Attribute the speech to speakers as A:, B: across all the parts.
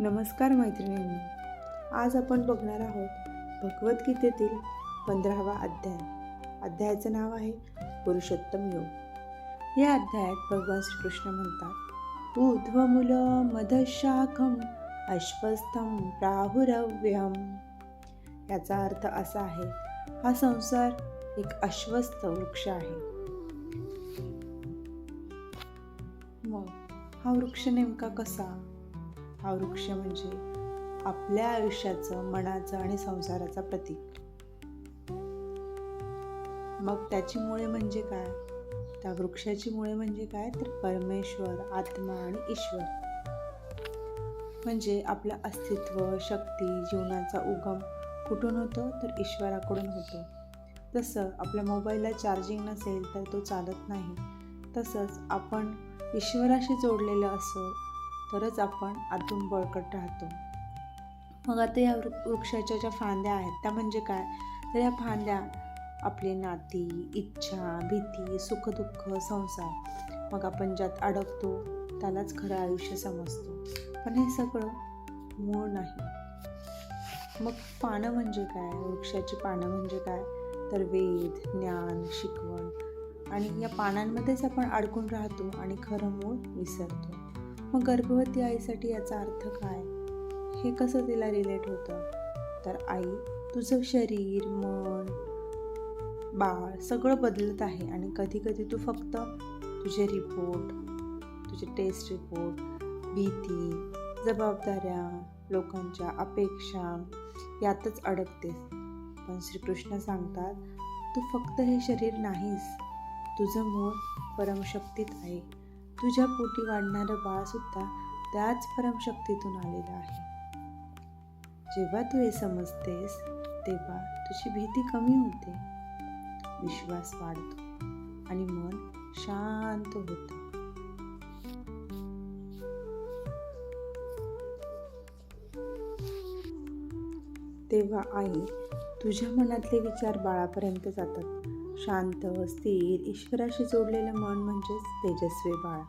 A: नमस्कार मैत्रिणींनो. आज आपण बघणार आहोत भगवद्गीतेतील पंधरावा अध्याय. अध्यायाचं नाव आहे पुरुषोत्तम योग. या अध्यायात भगवान श्रीकृष्ण म्हणतात ऊध्वमुल मधशाखम अश्वस्थम प्राहुरव्यम. याचा अर्थ असा आहे हा संसार एक अश्वस्थ वृक्ष आहे. मग हा वृक्ष नेमका कसा? हा वृक्ष म्हणजे आपल्या आयुष्याचं मनाचं आणि संसाराचं प्रतीक. मग त्याची मुळे म्हणजे काय? त्या वृक्षाची मुळे म्हणजे काय? तर परमेश्वर आत्मा आणि ईश्वर. म्हणजे आपलं अस्तित्व शक्ती जीवनाचा उगम कुठून होतो? तर ईश्वराकडून होतो. जसं आपल्या मोबाईलला चार्जिंग नसेल तर तो चालत नाही. तसंच आपण ईश्वराशी जोडलेलं असो तरच आपण आतून बळकट राहतो. मग आता या वृक्षाच्या ज्या फांद्या आहेत त्या म्हणजे काय? तर या फांद्या आपली नाती इच्छा भीती सुखदुःख संसार मग आपण ज्यात अडकतो त्यालाच खरं आयुष्य समजतो. पण हे सगळं मूळ नाही. मग पानं म्हणजे काय? वृक्षाची पानं म्हणजे काय? तर वेद ज्ञान शिकवण आणि या पानांमध्येच आपण अडकून राहतो आणि खरं मूळ विसरतो. मग गर्भवती आईसाठी याचा अर्थ काय? हे कसं तिला रिलेट होतं? तर आई तुझं शरीर मन बाळ सगळं बदलत आहे आणि कधी कधी तू फक्त तुझे रिपोर्ट तुझे टेस्ट रिपोर्ट भीती जबाबदाऱ्या लोकांच्या अपेक्षा यातच अडकतेस. पण श्रीकृष्ण सांगतात तू फक्त हे शरीर नाहीस. तुझं मूळ परमशक्तीत आहे. तुझ्या पोटी वाढणारं बाळसुद्धा त्याच परमशक्तीतून आलेलं आहे. जेव्हा तू हे समजतेस तेव्हा तुझी भीती कमी होते. विश्वास वाढतो आणि मन शांत होतं. तेव्हा आई तुझ्या मनातले विचार बाळापर्यंत जातात. शांत स्थिर ईश्वराशी जोडलेलं मन म्हणजेच तेजस्वी बाळ.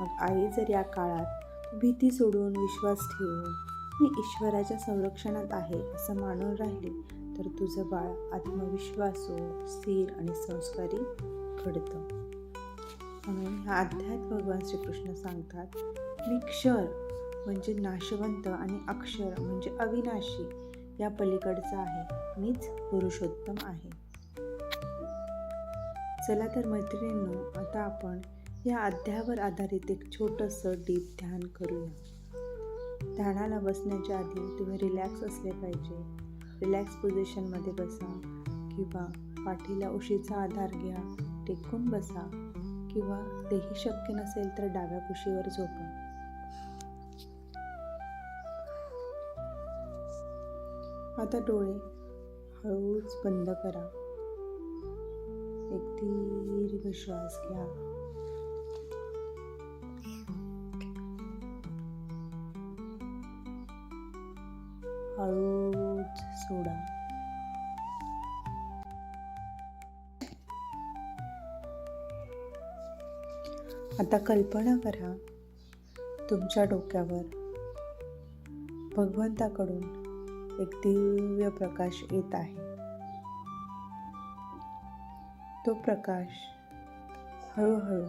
A: मग आई जर या काळात भीती सोडून विश्वास ठेवून मी ईश्वराच्या संरक्षणात आहे असं मानून राहिले तर तुझं बाळ आत्मविश्वासू स्थिर आणि संस्कारी घडतं. म्हणून ह्या अध्यात भगवान श्रीकृष्ण सांगतात मी क्षर म्हणजे नाशवंत आणि अक्षर म्हणजे अविनाशी या पलीकडचा आहे. मीच पुरुषोत्तम आहे. चला तर मैत्रिणींनो आता आपण या अध्यायावर आधारित एक छोटंसं डीप ध्यान करूया. ध्यानाला बसण्याच्या आधी तुम्ही रिलॅक्स असले पाहिजे. रिलॅक्स पोझिशनमध्ये बसा किंवा पाठीला उशीचा आधार घ्या टेकून बसा किंवा तेही शक्य नसेल तर डाव्या कुशीवर झोपा. आता डोळे हळूच बंद करा. एक दीर्घ श्वास घ्या. हळूच सोडा. आता कल्पना करा तुमच्या डोक्यावर भगवंताकडून एक दिव्य प्रकाश येत आहे. तो प्रकाश हळूहळू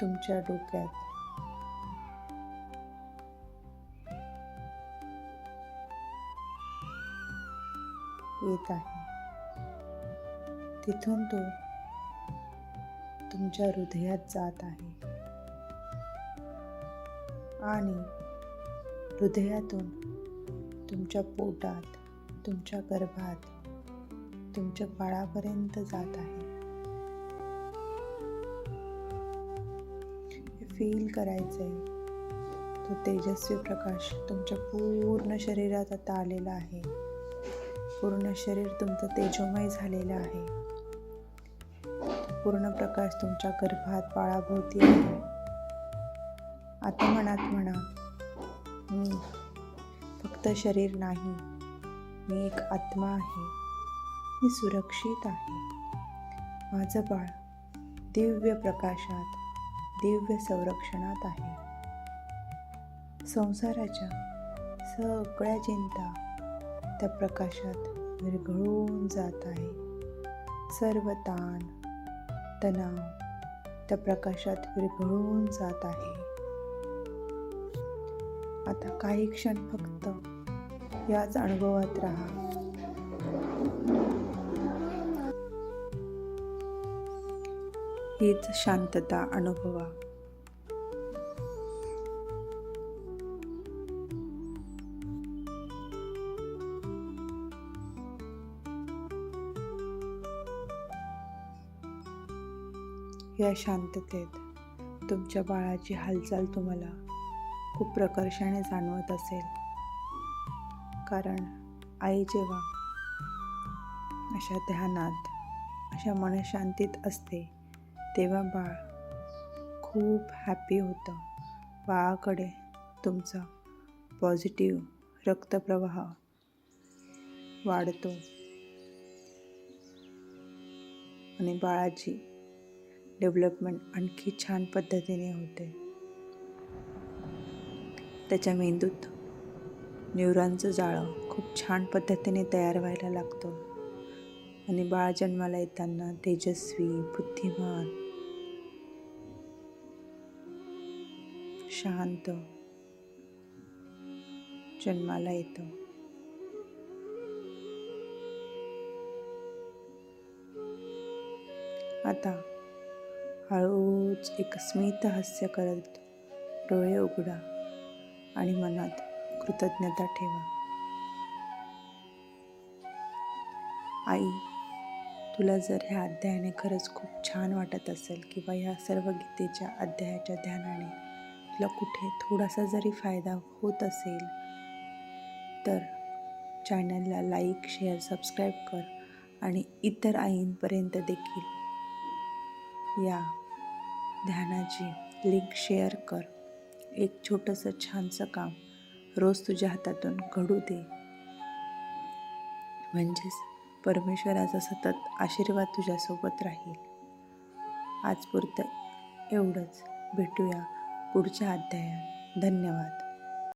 A: तुमच्या डोक्यात येत आहे. तिथून तो तुमच्या हृदयात जात आहे. आणि हृदयातून तुमच्या पोटात तुमच्या गर्भात तुमच्या बाळापर्यंत जात आहे. फील करायचं आहे तो तेजस्वी प्रकाश तुमच्या पूर्ण शरीरात आता आलेला आहे. पूर्ण शरीर तुमचं तेजोमय झालेलं आहे. पूर्ण प्रकाश तुमच्या गर्भात बाळाभोवती आहे. आता मनात म्हणा मी फक्त शरीर नाही मी एक आत्मा आहे. मी सुरक्षित आहे. माझं बाळ दिव्य प्रकाशात दिव्य संरक्षणात आहे. संसाराच्या सगळ्या चिंता त्या प्रकाशात विरघळून जात आहे. सर्व ताण तणाव त्या प्रकाशात विरघळून जात आहे. आता काही क्षण फक्त याच अनुभवात राहा. हीच शांतता अनुभवा. या शांततेत तुमच्या बाळाची हालचाल तुम्हाला खूप प्रकर्षाने जाणवत असेल. कारण आई जेव्हा अशा ध्यानात अशा मनशांतीत असते तेव्हा बाळ खूप हॅपी होतं. बाळाकडे तुमचा पॉझिटिव्ह रक्तप्रवाह वाढतो. आणि बाळाची डेव्हलपमेंट आणखी छान पद्धतीने होते. त्याच्या मेंदूत न्यूरॉनचं जाळं खूप छान पद्धतीने तयार व्हायला लागतं. आणि बाळ जन्माला येताना तेजस्वी बुद्धिमान शांत जन्माला येतं. आता हळूच एक स्मित हास्य करत डोळे उघडा आणि मनात कृतज्ञता ठेवा. आई तुला जर ह्या अध्यायाने खरंच खूप छान वाटत असेल किंवा ह्या सर्व गीतेच्या अध्यायाच्या ध्यानाने आपला कुठे थोडासा जरी फायदा होत असेल तर चॅनलला लाईक शेअर सबस्क्राईब कर आणि इतर आईंपर्यंत देखील या ध्यानाची लिंक शेअर कर. एक छोटंसं छानसं काम रोज तुझ्या हातातून घडू दे. म्हणजेच परमेश्वराचा सतत आशीर्वाद तुझ्यासोबत राहील. आजपुरतं एवढंच. भेटूया पुढच्या अध्यायात. धन्यवाद.